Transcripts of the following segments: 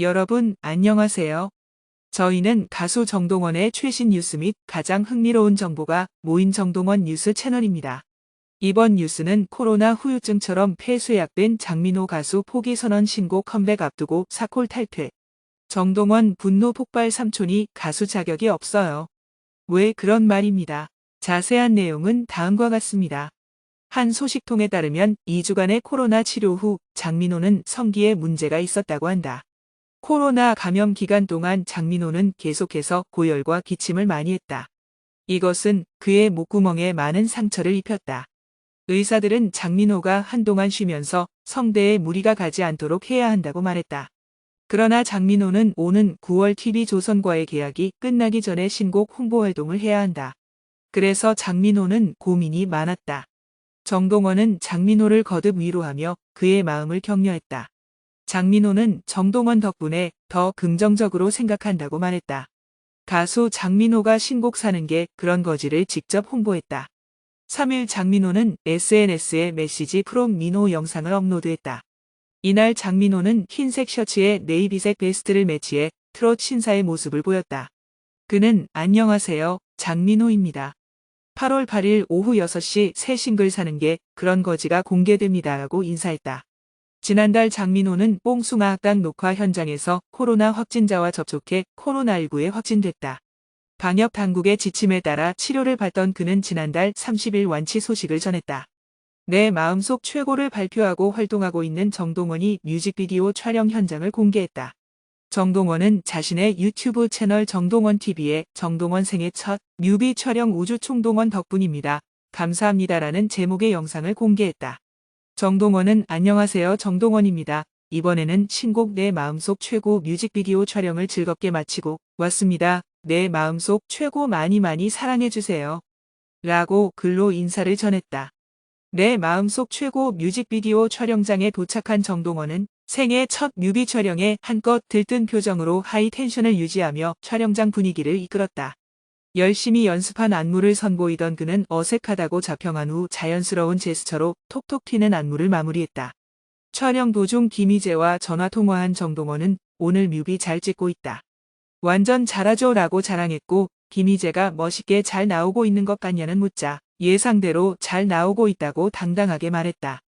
여러분, 안녕하세요. 저희는 가수 정동원의 최신 뉴스 및 가장 흥미로운 정보가 모인 정동원 뉴스 채널입니다. 이번 뉴스는 코로나 후유증처럼 폐쇄약된 장민호 가수 포기 선언 신곡 컴백 앞두고 사콜 탈퇴. 정동원 분노 폭발 삼촌이 가수 자격이 없어요. 왜 그런 말입니다. 자세한 내용은 다음과 같습니다. 한 소식통에 따르면 2주간의 코로나 치료 후 장민호는 성기에 문제가 있었다고 한다. 코로나 감염 기간 동안 장민호는 계속해서 고열과 기침을 많이 했다. 이것은 그의 목구멍에 많은 상처를 입혔다. 의사들은 장민호가 한동안 쉬면서 성대에 무리가 가지 않도록 해야 한다고 말했다. 그러나 장민호는 오는 9월 TV조선과의 계약이 끝나기 전에 신곡 홍보 활동을 해야 한다. 그래서 장민호는 고민이 많았다. 정동원은 장민호를 거듭 위로하며 그의 마음을 격려했다. 장민호는 정동원 덕분에 더 긍정적으로 생각한다고 말했다. 가수 장민호가 신곡 사는 게 그런 거지를 직접 홍보했다. 3일 장민호는 SNS에 메시지 프롬 민호 영상을 업로드했다. 이날 장민호는 흰색 셔츠에 네이비색 베스트를 매치해 트롯 신사의 모습을 보였다. 그는 안녕하세요 장민호입니다. 8월 8일 오후 6시 새 싱글 사는 게 그런 거지가 공개됩니다 라고 인사했다. 지난달 장민호는 뽕숭아 학당 녹화 현장에서 코로나 확진자와 접촉해 코로나19에 확진됐다. 방역 당국의 지침에 따라 치료를 받던 그는 지난달 30일 완치 소식을 전했다. 내 마음속 최고를 발표하고 활동하고 있는 정동원이 뮤직비디오 촬영 현장을 공개했다. 정동원은 자신의 유튜브 채널 정동원 TV에 정동원 생애 첫 뮤비 촬영 우주 총동원 덕분입니다. 감사합니다라는 제목의 영상을 공개했다. 정동원은 안녕하세요 정동원입니다. 이번에는 신곡 내 마음속 최고 뮤직비디오 촬영을 즐겁게 마치고 왔습니다. 내 마음속 최고 많이 많이 사랑해주세요. 라고 글로 인사를 전했다. 내 마음속 최고 뮤직비디오 촬영장에 도착한 정동원은 생애 첫 뮤비 촬영에 한껏 들뜬 표정으로 하이 텐션을 유지하며 촬영장 분위기를 이끌었다. 열심히 연습한 안무를 선보이던 그는 어색하다고 자평한 후 자연스러운 제스처로 톡톡 튀는 안무를 마무리했다. 촬영 도중 김희재와 전화통화한 정동원은 오늘 뮤비 잘 찍고 있다. 완전 잘하죠 라고 자랑했고 김희재가 멋있게 잘 나오고 있는 것 같냐는 묻자 예상대로 잘 나오고 있다고 당당하게 말했다.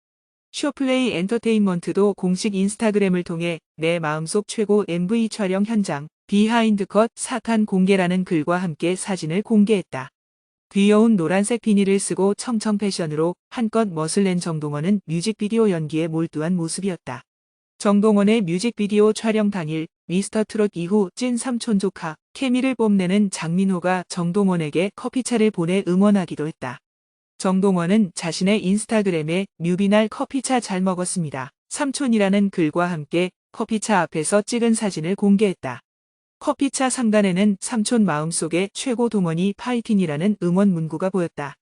쇼플레이 엔터테인먼트도 공식 인스타그램을 통해 내 마음속 최고 MV 촬영 현장 비하인드 컷 사칸 공개라는 글과 함께 사진을 공개했다. 귀여운 노란색 비닐을 쓰고 청청 패션으로 한껏 멋을 낸 정동원은 뮤직비디오 연기에 몰두한 모습이었다. 정동원의 뮤직비디오 촬영 당일 미스터 트롯 이후 찐 삼촌 조카 케미를 뽐내는 장민호가 정동원에게 커피차를 보내 응원하기도 했다. 정동원은 자신의 인스타그램에 뮤비날 커피차 잘 먹었습니다. 삼촌이라는 글과 함께 커피차 앞에서 찍은 사진을 공개했다. 커피차 상단에는 삼촌 마음속에 최고 동원이 파이팅이라는 응원 문구가 보였다.